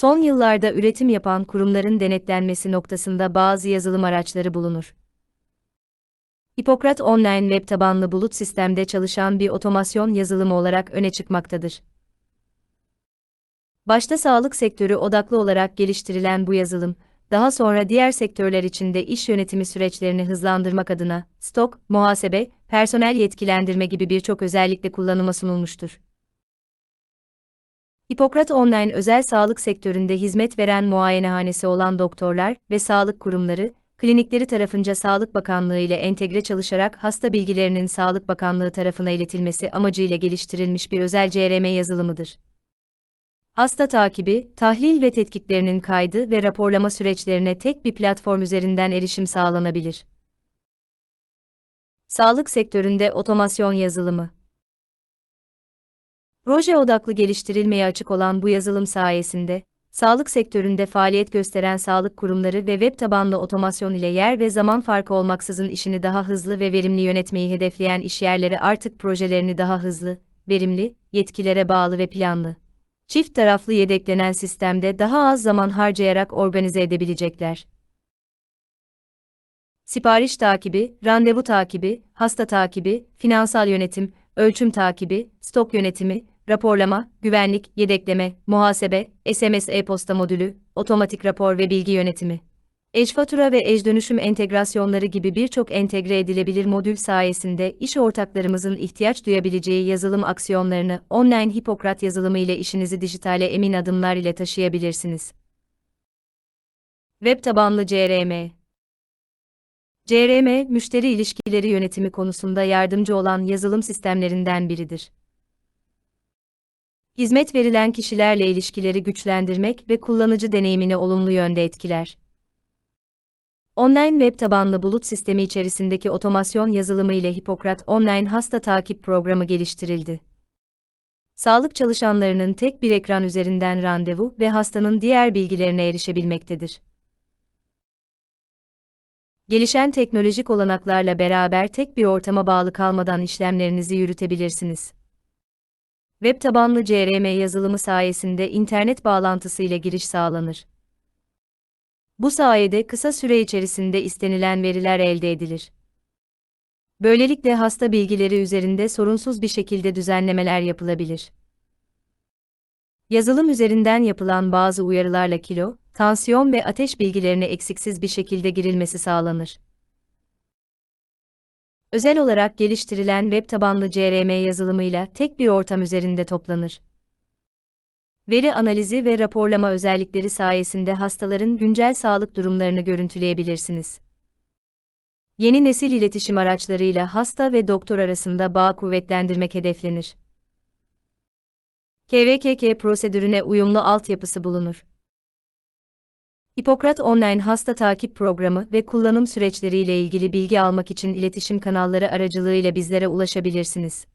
Son yıllarda üretim yapan kurumların denetlenmesi noktasında bazı yazılım araçları bulunur. Hipokrat Online web tabanlı bulut sistemde çalışan bir otomasyon yazılımı olarak öne çıkmaktadır. Başta sağlık sektörü odaklı olarak geliştirilen bu yazılım, daha sonra diğer sektörler içinde iş yönetimi süreçlerini hızlandırmak adına stok, muhasebe, personel yetkilendirme gibi birçok özellikle kullanıma sunulmuştur. Hipokrat Online özel sağlık sektöründe hizmet veren muayenehanesi olan doktorlar ve sağlık kurumları, klinikleri tarafınca Sağlık Bakanlığı ile entegre çalışarak hasta bilgilerinin Sağlık Bakanlığı tarafına iletilmesi amacıyla geliştirilmiş bir özel CRM yazılımıdır. Hasta takibi, tahlil ve tetkiklerinin kaydı ve raporlama süreçlerine tek bir platform üzerinden erişim sağlanabilir. Sağlık sektöründe otomasyon yazılımı Proje odaklı geliştirilmeye açık olan bu yazılım sayesinde, sağlık sektöründe faaliyet gösteren sağlık kurumları ve web tabanlı otomasyon ile yer ve zaman farkı olmaksızın işini daha hızlı ve verimli yönetmeyi hedefleyen işyerleri artık projelerini daha hızlı, verimli, yetkilere bağlı ve planlı çift taraflı yedeklenen sistemde daha az zaman harcayarak organize edebilecekler. Sipariş takibi, randevu takibi, hasta takibi, finansal yönetim, ölçüm takibi, stok yönetimi, raporlama, güvenlik, yedekleme, muhasebe, SMS e-posta modülü, otomatik rapor ve bilgi yönetimi. Eş-fatura ve eş-dönüşüm entegrasyonları gibi birçok entegre edilebilir modül sayesinde iş ortaklarımızın ihtiyaç duyabileceği yazılım aksiyonlarını online Hipokrat yazılımı ile işinizi dijitale emin adımlar ile taşıyabilirsiniz. Web tabanlı CRM CRM, müşteri ilişkileri yönetimi konusunda yardımcı olan yazılım sistemlerinden biridir. Hizmet verilen kişilerle ilişkileri güçlendirmek ve kullanıcı deneyimini olumlu yönde etkiler. Online web tabanlı bulut sistemi içerisindeki otomasyon yazılımı ile Hipokrat Online hasta takip programı geliştirildi. Sağlık çalışanlarının tek bir ekran üzerinden randevu ve hastanın diğer bilgilerine erişebilmektedir. Gelişen teknolojik olanaklarla beraber tek bir ortama bağlı kalmadan işlemlerinizi yürütebilirsiniz. Web tabanlı CRM yazılımı sayesinde internet bağlantısı ile giriş sağlanır. Bu sayede kısa süre içerisinde istenilen veriler elde edilir. Böylelikle hasta bilgileri üzerinde sorunsuz bir şekilde düzenlemeler yapılabilir. Yazılım üzerinden yapılan bazı uyarılarla kilo, tansiyon ve ateş bilgilerine eksiksiz bir şekilde girilmesi sağlanır. Özel olarak geliştirilen web tabanlı CRM yazılımıyla tek bir ortam üzerinde toplanır. Veri analizi ve raporlama özellikleri sayesinde hastaların güncel sağlık durumlarını görüntüleyebilirsiniz. Yeni nesil iletişim araçlarıyla hasta ve doktor arasında bağ kuvvetlendirmek hedeflenir. KVKK prosedürüne uyumlu altyapısı bulunur. Hipokrat Online hasta takip programı ve kullanım süreçleriyle ilgili bilgi almak için iletişim kanalları aracılığıyla bizlere ulaşabilirsiniz.